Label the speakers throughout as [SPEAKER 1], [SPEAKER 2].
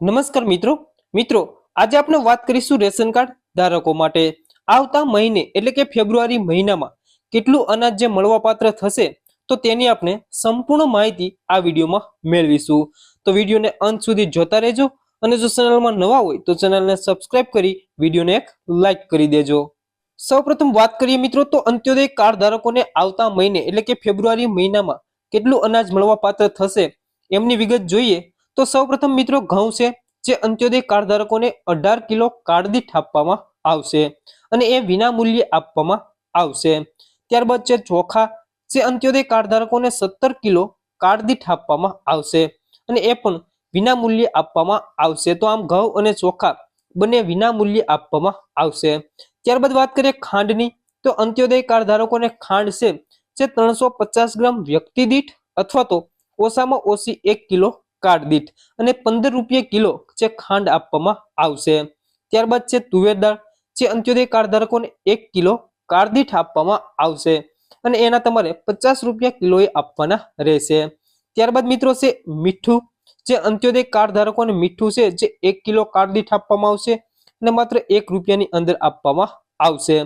[SPEAKER 1] નમસ્કાર મિત્રો. મિત્રો, આજે આપણે વાત કરીશું રેશન કાર્ડ ધારકો માટે. આવતા મહિને, એટલે કે ફેબ્રુઆરી મહિનામાં, કેટલું અનાજ જે મળવાપાત્ર થશે, તો તેની આપણે સંપૂર્ણ માહિતી આ વિડીયોમાં મેળવીશું. તો વિડીયોને અંત સુધી જોતા રહેજો અને જો ચેનલમાં નવા હોય, તો ચેનલને સબસ્ક્રાઇબ કરી વિડીયોને એક લાઈક કરી દેજો. સૌપ્રથમ વાત કરીએ મિત્રો, તો અંત્યોદય કાર્ડ ધારકોને આવતા મહિને, એટલે કે ફેબ્રુઆરી મહિનામાં, કેટલું અનાજ મળવાપાત્ર થશે, એમની વિગત જોઈએ. તો સૌપ્રથમ મિત્રો ઘઉં છે, જે અંત્યોદય કાર્ડ ધારકોને અઢાર કિલો કાર્ડ આપવામાં આવશે અને એ વિના મૂલ્યે આપવામાં આવશે. ત્યારબાદ છે ચોખા, જે અંત્યોદય કાર્ડ ધારકોને સત્તર કિલો કાર્ડ દીઠ આપવામાં આવશે અને એ પણ વિના મૂલ્યે આપવામાં આવશે. તો આમ ઘઉં અને ચોખા બંને વિના મૂલ્યે આપવામાં આવશે. ત્યારબાદ વાત કરીએ ખાંડની, તો અંત્યોદય કાર્ડ ધારકોને ખાંડ છે, જે ત્રણસો ગ્રામ વ્યક્તિ દીઠ અથવા તો ઓછામાં ઓછી એક કિલો કાર્ડ દીઠ અને પંદર રૂપિયા કિલો જે ખાંડ આપવામાં આવશે. ત્યારબાદ છે તુવેર દાળ, જે અંત્યોદય કાર્ડ ધારકોને એક કિલો કાર્ડ દીઠ આપવામાં આવશે અને એના તમારે પચાસ રૂપિયા કિલોએ આપવાના રહેશે. ત્યારબાદ મિત્રો છે મીઠું, જે અંત્યોદય કાર્ડ ધારકોને મીઠું છે જે એક કિલો કાર્ડ દીઠ આપવામાં આવશે અને માત્ર એક રૂપિયાની અંદર આપવામાં આવશે.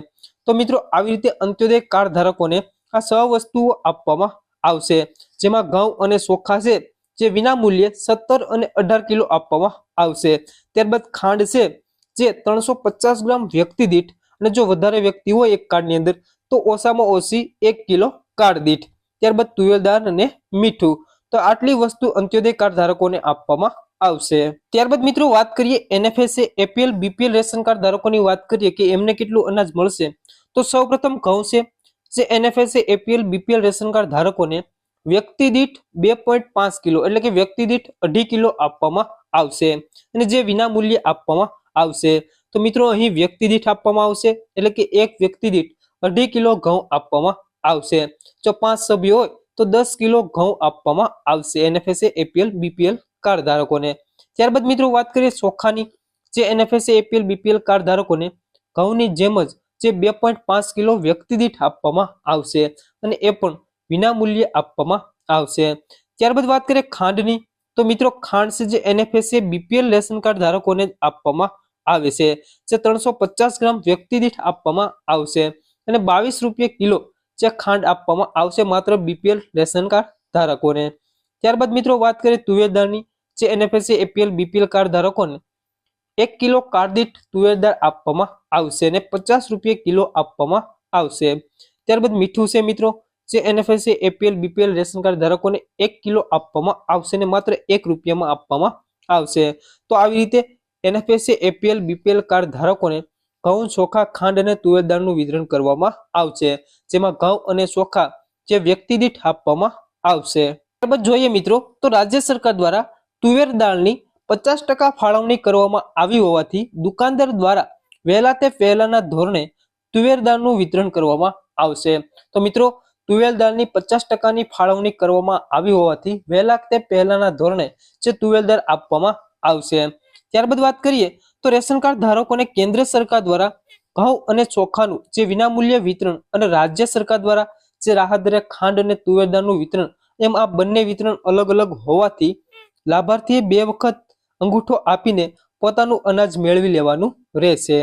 [SPEAKER 1] તો મિત્રો આવી રીતે અંત્યોદય કાર્ડ ધારકોને આ સ વસ્તુઓ આપવામાં આવશે, જેમાં ઘઉં અને ચોખા છે જે વિના મૂલ્યે સત્તર અને અઢાર કિલો આપવામાં આવશે. ત્યારબાદ ખાંડ છે, જે ત્રણસો પચાસ ગ્રામ વ્યક્તિ દીઠ અને જો વધારે વ્યક્તિ હોય એક કાર્ડની અંદર, તો ઓછામાં ઓછી એક કિલો કાર્ડ દીઠ. ત્યારબાદ તુવેર અને મીઠું. તો આટલી વસ્તુ અંત્યોદય કાર્ડ ધારકોને આપવામાં આવશે. ત્યારબાદ મિત્રો વાત કરીએ NFSA APL, BPL ration card ધારકોની વાત કરીએ કે એમને કેટલું અનાજ મળશે. તો સૌપ્રથમ ઘઉં છે, જે NFSA APL, BPL ration card ધારકોને વ્યક્તિ દીઠ બે પોઈન્ટ પાંચ કિલો એટલે કે વ્યક્તિ દીઠ અઢી કિલો આપવામાં આવશે અને જે વિના મૂલ્યે આપવામાં આવશે. તો મિત્રો, અહીં વ્યક્તિ દીઠ આપવામાં આવશે એટલે કે એક વ્યક્તિ દીઠ અઢી કિલો ઘઉં આપવામાં આવશે. જો પાંચ સભ્યો હોય, તો દસ કિલો ઘઉં આપવામાં આવશે એનએફએસએ એપીએલ બીપીએલ કાર્ડ ધારકોને ત્યારબાદ મિત્રો, વાત કરીએ ચોખાની. જે એનએફએસએ એપીએલ બીપીએલ કાર્ડ ધારકોને ઘઉંની જેમ જ જે બે પોઈન્ટ પાંચ કિલો વ્યક્તિ દીઠ આપવામાં આવશે. અને એ પણ વિના મૂલ્યે આપવામાં આવશે. ત્યારબાદ વાત કરીએ ખાંડની, તો મિત્રો ખાંડ છે જે એનએફએસ બીપીએલ રેશન કાર્ડ ધારકોને આપવામાં આવે છે, જે ત્રણસો ગ્રામ વ્યક્તિ દીઠ આપવામાં આવશે. અને બાવીસ રૂપિયા કિલો જે ખાંડ આપવામાં આવશે માત્ર બીપીએલ રેશન કાર્ડ ધારકોને. ત્યારબાદ મિત્રો વાત કરીએ તુવેરદારની જે એનએફએસ એપીએલ બીપીએલ કાર્ડ ધારકોને એક કિલો કાર્ડ દીઠ તુવેરદાર આપવામાં આવશે અને પચાસ રૂપિયા કિલો આપવામાં આવશે. ત્યારબાદ મીઠું છે મિત્રો જે NFSA APL BPL ration card ધારકોને એક કિલો આપવામાં આવશે ને માત્ર એક રૂપિયામાં આપવામાં આવશે. તો આવી રીતે એનએફએસએ એપીએલ બીપીએલ કાર્ડ ધારકોને ઘઉં, ચોખા, ખાંડ અને તુવેર દાળનું વિતરણ કરવામાં આવશે, જેમાં ઘઉં અને ચોખા જે વ્યક્તિ દીઠ આપવામાં આવશે. ત્યારબાદ જોઈએ મિત્રો, તો રાજ્ય સરકાર દ્વારા તુવેર દાળની પચાસ ટકા ફાળવણી કરવામાં આવી હોવાથી દુકાનદાર દ્વારા વહેલા તે પહેલાના ધોરણે તુવેર દાળનું વિતરણ કરવામાં આવશે. તો મિત્રો તુવેર દાળની પચાસ ટકાની ફાળવણી કરવામાં આવી હોવાથી વહેલા તે પહેલાના ધોરણે જે તુવેલ દાળ આપવામાં આવશે ત્યારબાદ વાત કરીએ તો રેશન કાર્ડ ધારકોને કેન્દ્ર સરકાર દ્વારા ઘઉં અને ચોખાનું જે વિનામૂલ્ય વિતરણ અને રાજ્ય સરકાર દ્વારા જે રાહત દરે ખાંડ અને તુવેર દાળનું વિતરણ, એમ આ બંને વિતરણ અલગ અલગ હોવાથી લાભાર્થીએ બે વખત અંગૂઠો આપીને પોતાનું અનાજ મેળવી લેવાનું રહેશે.